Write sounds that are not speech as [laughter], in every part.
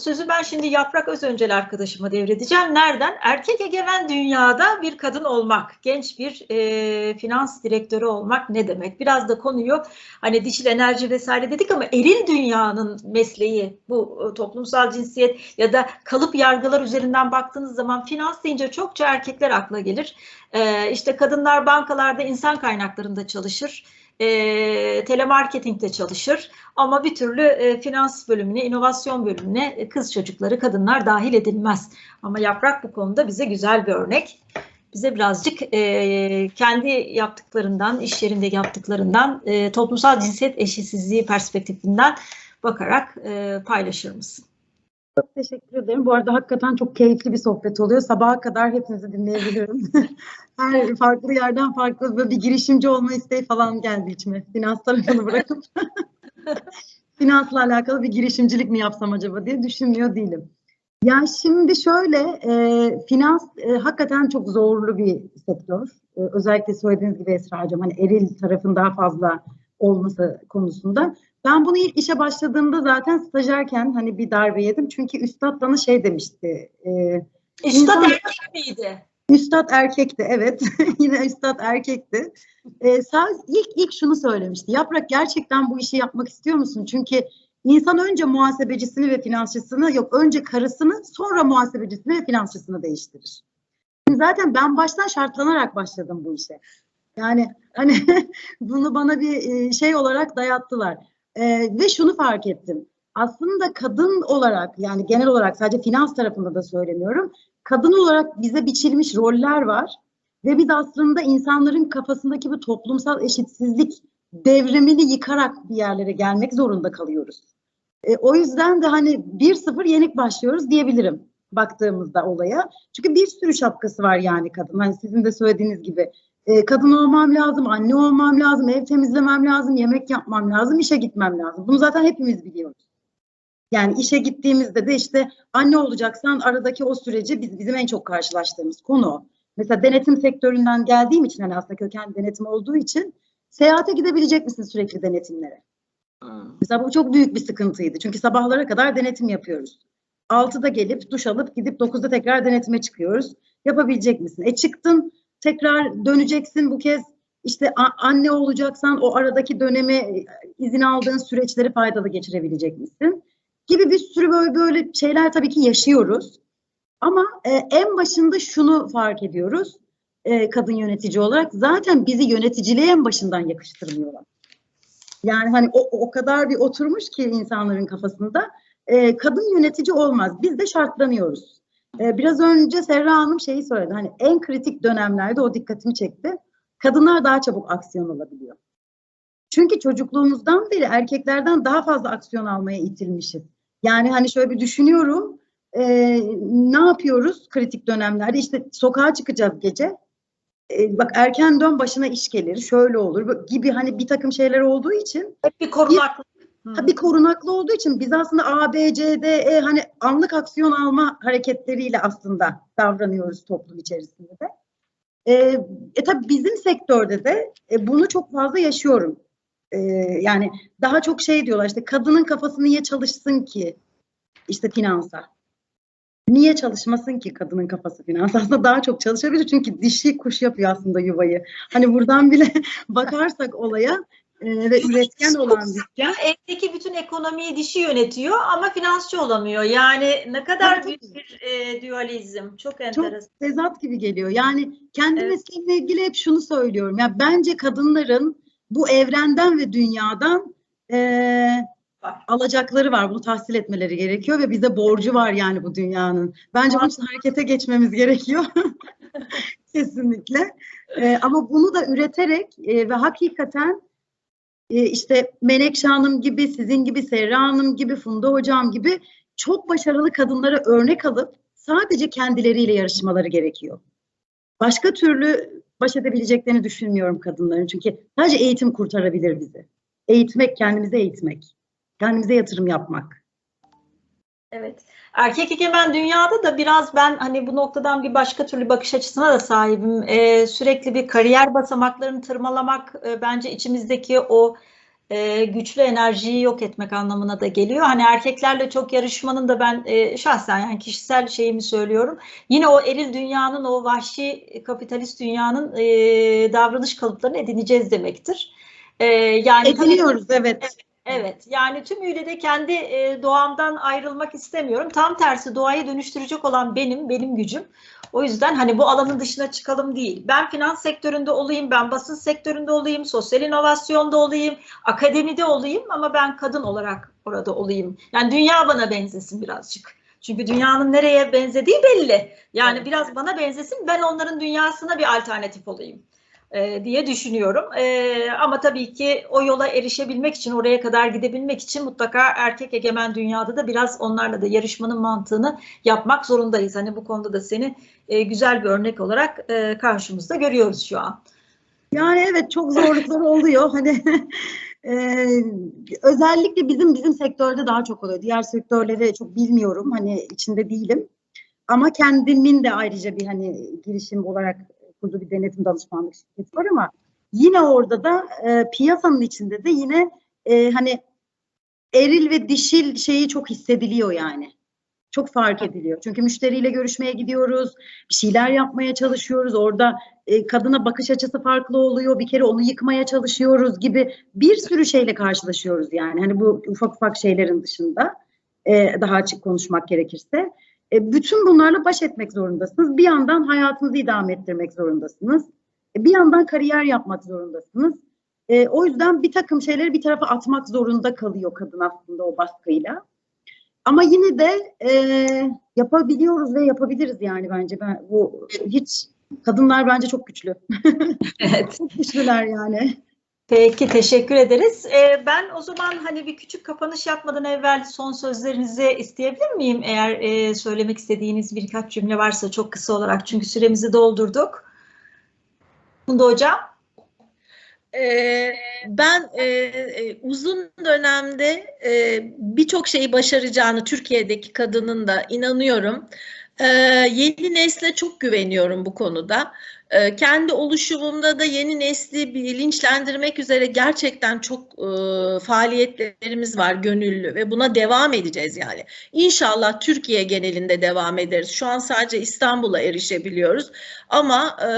sözü ben şimdi Yaprak Özöncel arkadaşıma devredeceğim. Nereden? Erkek egemen dünyada bir kadın olmak, genç bir e, finans direktörü olmak ne demek? Biraz da konuyu hani dişil enerji vesaire dedik ama eril dünyanın mesleği bu e, toplumsal cinsiyet ya da kalıp yargılar üzerinden baktığınız zaman finans deyince çokça erkekler akla gelir. E, işte kadınlar bankalarda insan kaynaklarında çalışır e, telemarketingde çalışır ama bir türlü e, finans bölümüne, inovasyon bölümüne e, kız çocukları, kadınlar dahil edilmez. Ama Yaprak bu konuda bize güzel bir örnek. Bize birazcık e, kendi yaptıklarından, iş yerinde yaptıklarından, e, toplumsal cinsiyet eşitsizliği perspektifinden bakarak e, paylaşır mısın? Çok teşekkür ederim. Bu arada hakikaten çok keyifli bir sohbet oluyor. Sabaha kadar hepinizi dinleyebiliyorum. [laughs] Her farklı yerden farklı böyle bir girişimci olma isteği falan geldi içime. Finans tarafını [laughs] bırakıp [laughs] finansla alakalı bir girişimcilik mi yapsam acaba diye düşünmüyor değilim. Ya şimdi şöyle, e, finans e, hakikaten çok zorlu bir sektör. E, özellikle söylediğiniz gibi Esra'cığım, hani eril tarafın daha fazla olması konusunda. Ben bunu ilk işe başladığımda zaten stajyerken hani bir darbe yedim. Çünkü üstad bana şey demişti. E, Üstad erkek miydi? Üstad erkekti evet. [laughs] Yine üstad erkekti. E, sağ, ilk, ilk şunu söylemişti. Yaprak gerçekten bu işi yapmak istiyor musun? Çünkü insan önce muhasebecisini ve finansçısını yok önce karısını sonra muhasebecisini ve finansçısını değiştirir. Zaten ben baştan şartlanarak başladım bu işe. Yani hani [laughs] bunu bana bir şey olarak dayattılar. Ee, ve şunu fark ettim. Aslında kadın olarak yani genel olarak sadece finans tarafında da söylemiyorum. Kadın olarak bize biçilmiş roller var. Ve biz aslında insanların kafasındaki bu toplumsal eşitsizlik devrimini yıkarak bir yerlere gelmek zorunda kalıyoruz. E, o yüzden de hani 1-0 yenik başlıyoruz diyebilirim baktığımızda olaya. Çünkü bir sürü şapkası var yani kadın. Hani sizin de söylediğiniz gibi e, kadın olmam lazım, anne olmam lazım, ev temizlemem lazım, yemek yapmam lazım, işe gitmem lazım. Bunu zaten hepimiz biliyoruz. Yani işe gittiğimizde de işte anne olacaksan aradaki o süreci biz bizim en çok karşılaştığımız konu. Mesela denetim sektöründen geldiğim için hani aslında köken denetim olduğu için seyahate gidebilecek misin sürekli denetimlere? Hmm. Mesela bu çok büyük bir sıkıntıydı. Çünkü sabahlara kadar denetim yapıyoruz. 6'da gelip duş alıp gidip 9'da tekrar denetime çıkıyoruz. Yapabilecek misin? E çıktın tekrar döneceksin bu kez işte anne olacaksan o aradaki dönemi e, izin aldığın süreçleri faydalı geçirebilecek misin? Gibi bir sürü böyle böyle şeyler tabii ki yaşıyoruz. Ama e, en başında şunu fark ediyoruz e, kadın yönetici olarak zaten bizi yöneticiliğe en başından yakıştırmıyorlar. Yani hani o, o kadar bir oturmuş ki insanların kafasında e, kadın yönetici olmaz. Biz de şartlanıyoruz. Ee, biraz önce Serra Hanım şeyi söyledi. Hani en kritik dönemlerde o dikkatimi çekti. Kadınlar daha çabuk aksiyon alabiliyor. Çünkü çocukluğumuzdan beri erkeklerden daha fazla aksiyon almaya itilmişiz. Yani hani şöyle bir düşünüyorum. E, ne yapıyoruz kritik dönemlerde? İşte sokağa çıkacağız gece. E, bak erken dön başına iş gelir. Şöyle olur gibi hani bir takım şeyler olduğu için. Hep bir korunaklı Bir korunaklı olduğu için biz aslında A, B, C, D, E hani anlık aksiyon alma hareketleriyle aslında davranıyoruz toplum içerisinde de. E, e tabii bizim sektörde de e, bunu çok fazla yaşıyorum. E, yani daha çok şey diyorlar işte kadının kafası niye çalışsın ki işte finansa. Niye çalışmasın ki kadının kafası finans? Aslında daha çok çalışabilir çünkü dişi kuş yapıyor aslında yuvayı. Hani buradan bile [laughs] bakarsak olaya e, ve üretken olan [laughs] ya evdeki bütün ekonomiyi dişi yönetiyor ama finansçı olamıyor. Yani ne kadar büyük bir e, dualizm. Çok enteresan. Çok tezat gibi geliyor. Yani kendi evet. mesleğimle ilgili hep şunu söylüyorum. Ya bence kadınların bu evrenden ve dünyadan e, alacakları var. Bunu tahsil etmeleri gerekiyor ve bize borcu var yani bu dünyanın. Bence bunun için harekete geçmemiz gerekiyor. [laughs] Kesinlikle. E, ama bunu da üreterek e, ve hakikaten işte Menekşe Hanım gibi, sizin gibi, Serra Hanım gibi, Funda Hocam gibi çok başarılı kadınlara örnek alıp sadece kendileriyle yarışmaları gerekiyor. Başka türlü baş edebileceklerini düşünmüyorum kadınların. Çünkü sadece eğitim kurtarabilir bizi. Eğitmek, kendimize eğitmek. Kendimize yatırım yapmak. Evet. Erkek egemen dünyada da biraz ben hani bu noktadan bir başka türlü bakış açısına da sahibim. Ee, sürekli bir kariyer basamaklarını tırmalamak e, bence içimizdeki o e, güçlü enerjiyi yok etmek anlamına da geliyor. Hani erkeklerle çok yarışmanın da ben e, şahsen yani kişisel şeyimi söylüyorum. Yine o eril dünyanın, o vahşi kapitalist dünyanın e, davranış kalıplarını edineceğiz demektir. E, yani Ediniyoruz tabii, evet. Evet yani tümüyle de kendi e, doğamdan ayrılmak istemiyorum. Tam tersi doğayı dönüştürecek olan benim, benim gücüm. O yüzden hani bu alanın dışına çıkalım değil. Ben finans sektöründe olayım, ben basın sektöründe olayım, sosyal inovasyonda olayım, akademide olayım ama ben kadın olarak orada olayım. Yani dünya bana benzesin birazcık. Çünkü dünyanın nereye benzediği belli. Yani biraz bana benzesin, ben onların dünyasına bir alternatif olayım e, diye düşünüyorum. E, ama tabii ki o yola erişebilmek için, oraya kadar gidebilmek için mutlaka erkek egemen dünyada da biraz onlarla da yarışmanın mantığını yapmak zorundayız. Hani bu konuda da seni e, güzel bir örnek olarak karşımızda görüyoruz şu an. Yani evet çok zorluklar oluyor. Hani [laughs] özellikle bizim bizim sektörde daha çok oluyor. Diğer sektörleri çok bilmiyorum. Hani içinde değilim. Ama kendimin de ayrıca bir hani girişim olarak kurduğu bir denetim danışmanlık şirketi var ama yine orada da e, piyasanın içinde de yine e, hani eril ve dişil şeyi çok hissediliyor yani. Çok fark ediliyor. Çünkü müşteriyle görüşmeye gidiyoruz, bir şeyler yapmaya çalışıyoruz. Orada e, kadına bakış açısı farklı oluyor. Bir kere onu yıkmaya çalışıyoruz gibi bir sürü şeyle karşılaşıyoruz yani. Hani bu ufak ufak şeylerin dışında e, daha açık konuşmak gerekirse. E, bütün bunlarla baş etmek zorundasınız. Bir yandan hayatınızı idame ettirmek zorundasınız. E, bir yandan kariyer yapmak zorundasınız. E, o yüzden bir takım şeyleri bir tarafa atmak zorunda kalıyor kadın aslında o baskıyla. Ama yine de e, yapabiliyoruz ve yapabiliriz yani bence. Ben bu hiç kadınlar bence çok güçlü. Evet. [laughs] çok güçlüler yani. Peki teşekkür ederiz. Ee, ben o zaman hani bir küçük kapanış yapmadan evvel son sözlerinizi isteyebilir miyim? Eğer e, söylemek istediğiniz birkaç cümle varsa çok kısa olarak çünkü süremizi doldurduk. Bunda hocam. Ee, ben e, e, uzun dönemde e, birçok şeyi başaracağını Türkiye'deki kadının da inanıyorum. Ee, yeni nesle çok güveniyorum bu konuda. Ee, kendi oluşumumda da yeni nesli bilinçlendirmek üzere gerçekten çok e, faaliyetlerimiz var gönüllü ve buna devam edeceğiz yani. İnşallah Türkiye genelinde devam ederiz. Şu an sadece İstanbul'a erişebiliyoruz ama e,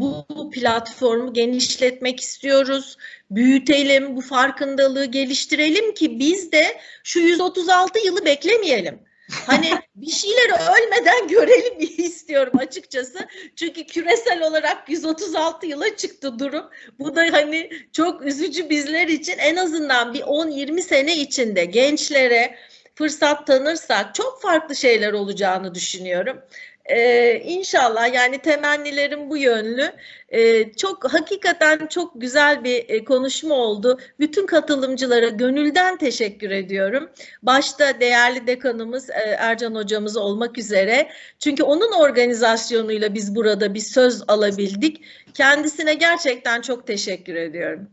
bu platformu genişletmek istiyoruz. Büyütelim, bu farkındalığı geliştirelim ki biz de şu 136 yılı beklemeyelim. Hani bir şeyleri ölmeden görelim istiyorum açıkçası. Çünkü küresel olarak 136 yıla çıktı durum. Bu da hani çok üzücü bizler için en azından bir 10-20 sene içinde gençlere fırsat tanırsak çok farklı şeyler olacağını düşünüyorum. Ee, inşallah yani temennilerim bu yönlü. Ee, çok hakikaten çok güzel bir e, konuşma oldu. Bütün katılımcılara gönülden teşekkür ediyorum. Başta değerli dekanımız e, Ercan hocamız olmak üzere. Çünkü onun organizasyonuyla biz burada bir söz alabildik. Kendisine gerçekten çok teşekkür ediyorum.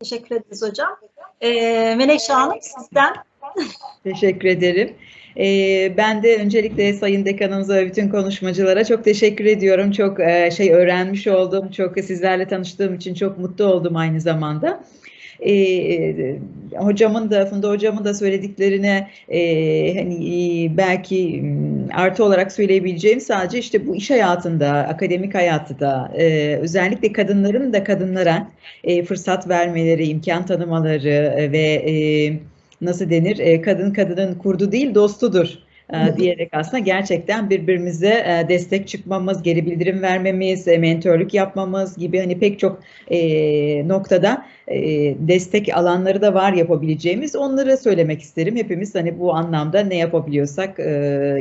Teşekkür ederiz hocam. Ee, Melekşe Hanım sizden. Teşekkür ederim. Ee, ben de öncelikle Sayın Dekanımıza ve bütün konuşmacılara çok teşekkür ediyorum. Çok e, şey öğrenmiş oldum. Çok sizlerle tanıştığım için çok mutlu oldum aynı zamanda. E, hocamın da Funda hocamın da söylediklerine e, hani e, belki artı olarak söyleyebileceğim sadece işte bu iş hayatında, akademik hayatta da e, özellikle kadınların da kadınlara e, fırsat vermeleri, imkan tanımaları ve e, nasıl denir e, kadın kadının kurdu değil dostudur e, diyerek aslında gerçekten birbirimize e, destek çıkmamız, geri bildirim vermemiz, e, mentörlük yapmamız gibi hani pek çok e, noktada e, destek alanları da var yapabileceğimiz. Onları söylemek isterim. Hepimiz hani bu anlamda ne yapabiliyorsak e,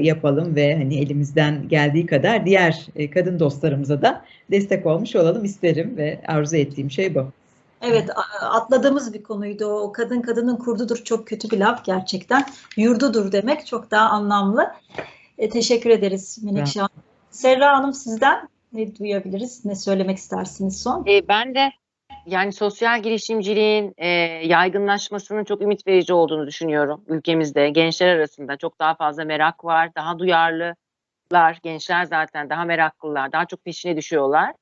yapalım ve hani elimizden geldiği kadar diğer e, kadın dostlarımıza da destek olmuş olalım isterim ve arzu ettiğim şey bu. Evet atladığımız bir konuydu o. Kadın kadının kurdudur çok kötü bir laf gerçekten. Yurdudur demek çok daha anlamlı. E, teşekkür ederiz Menekşe Hanım. Serra Hanım sizden ne duyabiliriz? Ne söylemek istersiniz son? E, ben de yani sosyal girişimciliğin e, yaygınlaşmasının çok ümit verici olduğunu düşünüyorum ülkemizde. Gençler arasında çok daha fazla merak var, daha duyarlılar. Gençler zaten daha meraklılar, daha çok peşine düşüyorlar.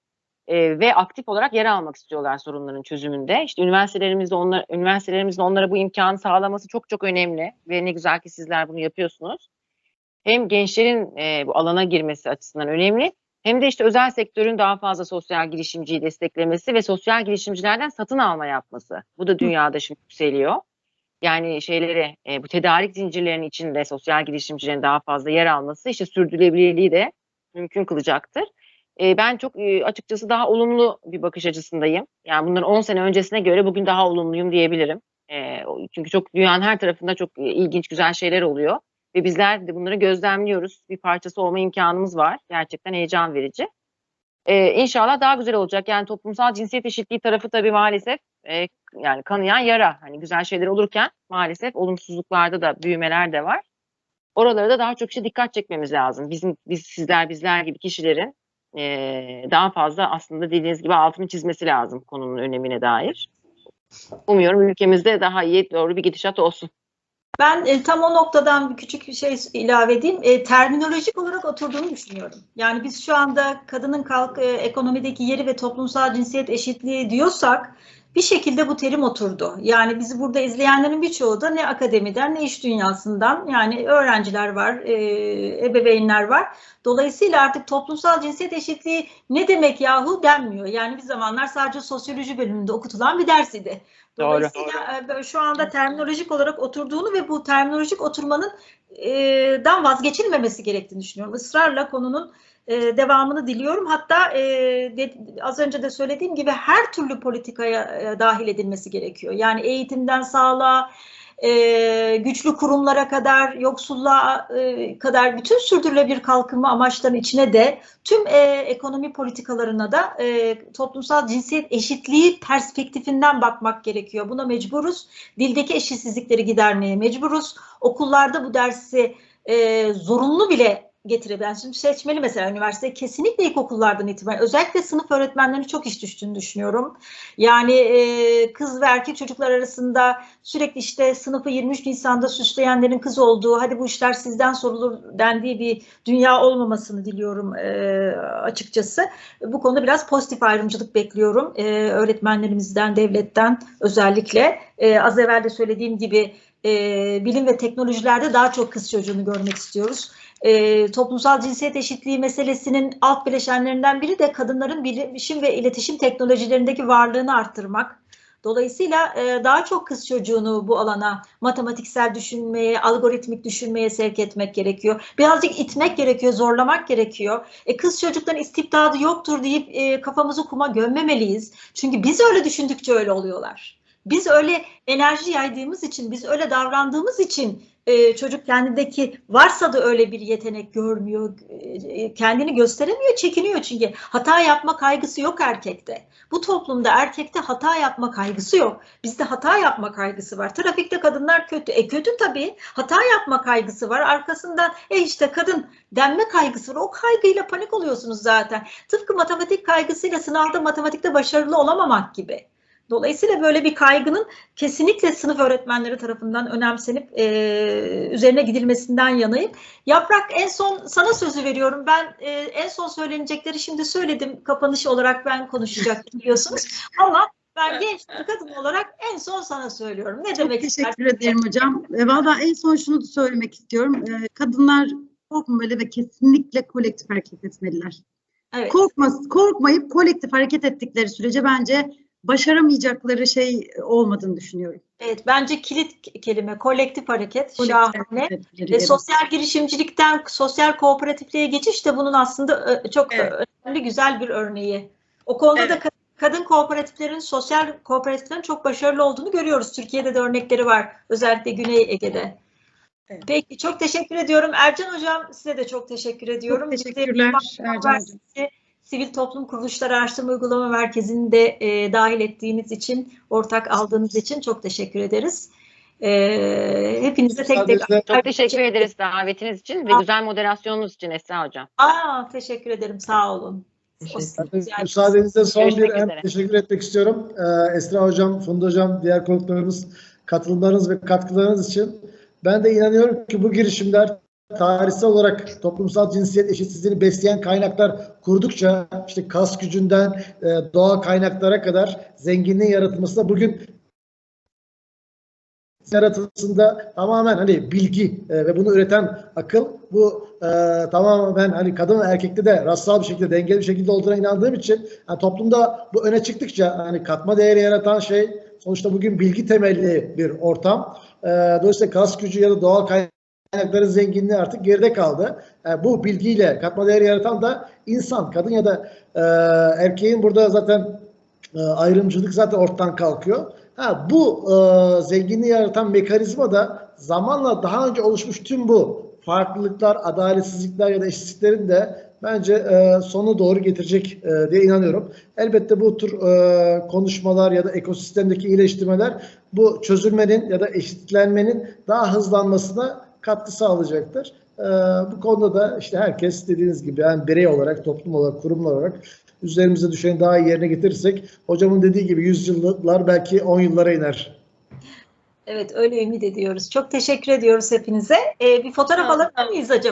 E, ve aktif olarak yer almak istiyorlar sorunların çözümünde. İşte üniversitelerimizde onlar, üniversitelerimizin onlara bu imkanı sağlaması çok çok önemli ve ne güzel ki sizler bunu yapıyorsunuz. Hem gençlerin e, bu alana girmesi açısından önemli hem de işte özel sektörün daha fazla sosyal girişimciyi desteklemesi ve sosyal girişimcilerden satın alma yapması. Bu da dünyada şimdi yükseliyor. Yani şeyleri e, bu tedarik zincirlerinin içinde sosyal girişimcilerin daha fazla yer alması işte sürdürülebilirliği de mümkün kılacaktır. E, ben çok e, açıkçası daha olumlu bir bakış açısındayım. Yani bunların 10 sene öncesine göre bugün daha olumluyum diyebilirim. E, çünkü çok dünyanın her tarafında çok ilginç güzel şeyler oluyor ve bizler de bunları gözlemliyoruz. Bir parçası olma imkanımız var. Gerçekten heyecan verici. E, inşallah daha güzel olacak. Yani toplumsal cinsiyet eşitliği tarafı tabii maalesef e, yani kanayan yara. Hani güzel şeyler olurken maalesef olumsuzluklarda da büyümeler de var. Oralara da daha çok işte dikkat çekmemiz lazım. Bizim biz sizler bizler gibi kişilerin eee, daha fazla aslında dediğiniz gibi altını çizmesi lazım konunun önemine dair. Umuyorum ülkemizde daha iyi doğru bir gidişat olsun. Ben e, tam o noktadan bir küçük bir şey ilave edeyim. E, terminolojik olarak oturduğunu düşünüyorum. Yani biz şu anda kadının kalk e, ekonomideki yeri ve toplumsal cinsiyet eşitliği diyorsak bir şekilde bu terim oturdu. Yani bizi burada izleyenlerin birçoğu da ne akademiden ne iş dünyasından yani öğrenciler var, e, ebeveynler var. Dolayısıyla artık toplumsal cinsiyet eşitliği ne demek yahu denmiyor. Yani bir zamanlar sadece sosyoloji bölümünde okutulan bir ders idi. Doğru. Dolayısıyla e, şu anda terminolojik olarak oturduğunu ve bu terminolojik oturmanın dan vazgeçilmemesi gerektiğini düşünüyorum. Israrla konunun devamını diliyorum. Hatta az önce de söylediğim gibi her türlü politikaya dahil edilmesi gerekiyor. Yani eğitimden sağlığa, e, güçlü kurumlara kadar, yoksulluğa e, kadar bütün sürdürülebilir kalkınma amaçlarının içine de tüm e, ekonomi politikalarına da e, toplumsal cinsiyet eşitliği perspektifinden bakmak gerekiyor. Buna mecburuz. Dildeki eşitsizlikleri gidermeye mecburuz. Okullarda bu dersi e, zorunlu bile getirebilen, yani şimdi seçmeli mesela üniversite kesinlikle ilkokullardan itibaren özellikle sınıf öğretmenlerine çok iş düştüğünü düşünüyorum. Yani e, kız ve erkek çocuklar arasında sürekli işte sınıfı 23 Nisan'da süsleyenlerin kız olduğu, hadi bu işler sizden sorulur dendiği bir dünya olmamasını diliyorum e, açıkçası. Bu konuda biraz pozitif ayrımcılık bekliyorum e, öğretmenlerimizden, devletten özellikle. E, az evvel de söylediğim gibi e, bilim ve teknolojilerde daha çok kız çocuğunu görmek istiyoruz. E, toplumsal cinsiyet eşitliği meselesinin alt bileşenlerinden biri de kadınların bilişim ve iletişim teknolojilerindeki varlığını arttırmak. Dolayısıyla e, daha çok kız çocuğunu bu alana matematiksel düşünmeye, algoritmik düşünmeye sevk etmek gerekiyor. Birazcık itmek gerekiyor, zorlamak gerekiyor. E, kız çocukların istibdadı yoktur deyip e, kafamızı kuma gömmemeliyiz. Çünkü biz öyle düşündükçe öyle oluyorlar. Biz öyle enerji yaydığımız için, biz öyle davrandığımız için e, çocuk kendindeki varsa da öyle bir yetenek görmüyor, e, kendini gösteremiyor, çekiniyor çünkü hata yapma kaygısı yok erkekte. Bu toplumda erkekte hata yapma kaygısı yok. Bizde hata yapma kaygısı var. Trafikte kadınlar kötü. E kötü tabii. Hata yapma kaygısı var. Arkasından e işte kadın denme kaygısı var. O kaygıyla panik oluyorsunuz zaten. Tıpkı matematik kaygısıyla sınavda matematikte başarılı olamamak gibi. Dolayısıyla böyle bir kaygının kesinlikle sınıf öğretmenleri tarafından önemsenip e, üzerine gidilmesinden yanayım. Yaprak en son sana sözü veriyorum. Ben e, en son söylenecekleri şimdi söyledim. Kapanış olarak ben konuşacaktım [laughs] biliyorsunuz. Ama ben genç bir kadın olarak en son sana söylüyorum. Ne Çok demek teşekkür istersin? ederim hocam. E, Valla en son şunu da söylemek istiyorum. E, kadınlar korkmamalı ve kesinlikle kolektif hareket etmeliler. Evet. Korkmaz, korkmayıp kolektif hareket ettikleri sürece bence başaramayacakları şey olmadığını düşünüyorum. Evet, bence kilit kelime kolektif hareket Kolektif şahane. hareket evet. sosyal girişimcilikten sosyal kooperatifliğe geçiş de bunun aslında e, çok Evet. önemli güzel bir örneği. O konuda da Evet. kad- kadın kooperatiflerin, sosyal kooperatiflerin çok başarılı olduğunu görüyoruz. Türkiye'de de örnekleri var. Özellikle Güney Ege'de. Evet. Peki çok teşekkür ediyorum. Ercan Hocam size de çok teşekkür ediyorum. Çok teşekkürler Ercan Hocam. Sivil Toplum Kuruluşları Araştırma Uygulama Merkezi'ni de e, dahil ettiğiniz için, ortak aldığınız için çok teşekkür ederiz. E, hepinize tek tek Çok teşekkür ederiz davetiniz için ve güzel moderasyonunuz için Esra Hocam. Aa, teşekkür ederim. Sağ olun. Müsaadenizle son Görüşmek bir hem üzere. teşekkür etmek istiyorum. Ee, Esra Hocam, Funda Hocam, diğer konuklarımız katılımlarınız ve katkılarınız için. Ben de inanıyorum ki bu girişimler tarihsel olarak toplumsal cinsiyet eşitsizliğini besleyen kaynaklar kurdukça işte kas gücünden e, doğal kaynaklara kadar zenginliğin yaratılması bugün yaratılmasında tamamen hani bilgi e, ve bunu üreten akıl bu e, tamamen hani kadın ve erkekte de rastsal bir şekilde dengeli bir şekilde olduğuna inandığım için yani toplumda bu öne çıktıkça hani katma değeri yaratan şey sonuçta bugün bilgi temelli bir ortam. E, dolayısıyla kas gücü ya da doğal kaynakların zenginliği artık geride kaldı. E, bu bilgiyle katma değeri yaratan da insan, kadın ya da e, erkeğin burada zaten e, ayrımcılık zaten ortadan kalkıyor. Ha, bu e, zenginliği yaratan mekanizma da zamanla daha önce oluşmuş tüm bu farklılıklar, adaletsizlikler ya da eşitsizliklerin de bence e, sonu doğru getirecek e, diye inanıyorum. Elbette bu tür e, konuşmalar ya da ekosistemdeki iyileştirmeler bu çözülmenin ya da eşitlenmenin daha hızlanmasına katkı sağlayacaktır. E, bu konuda da işte herkes dediğiniz gibi yani birey olarak, toplum olarak, kurumlar olarak üzerimize düşeni daha iyi yerine getirirsek hocamın dediği gibi yüzyıllar belki 10 yıllara iner. Evet öyle ümit ediyoruz. Çok teşekkür ediyoruz hepinize. Ee, bir fotoğraf alabilir miyiz acaba?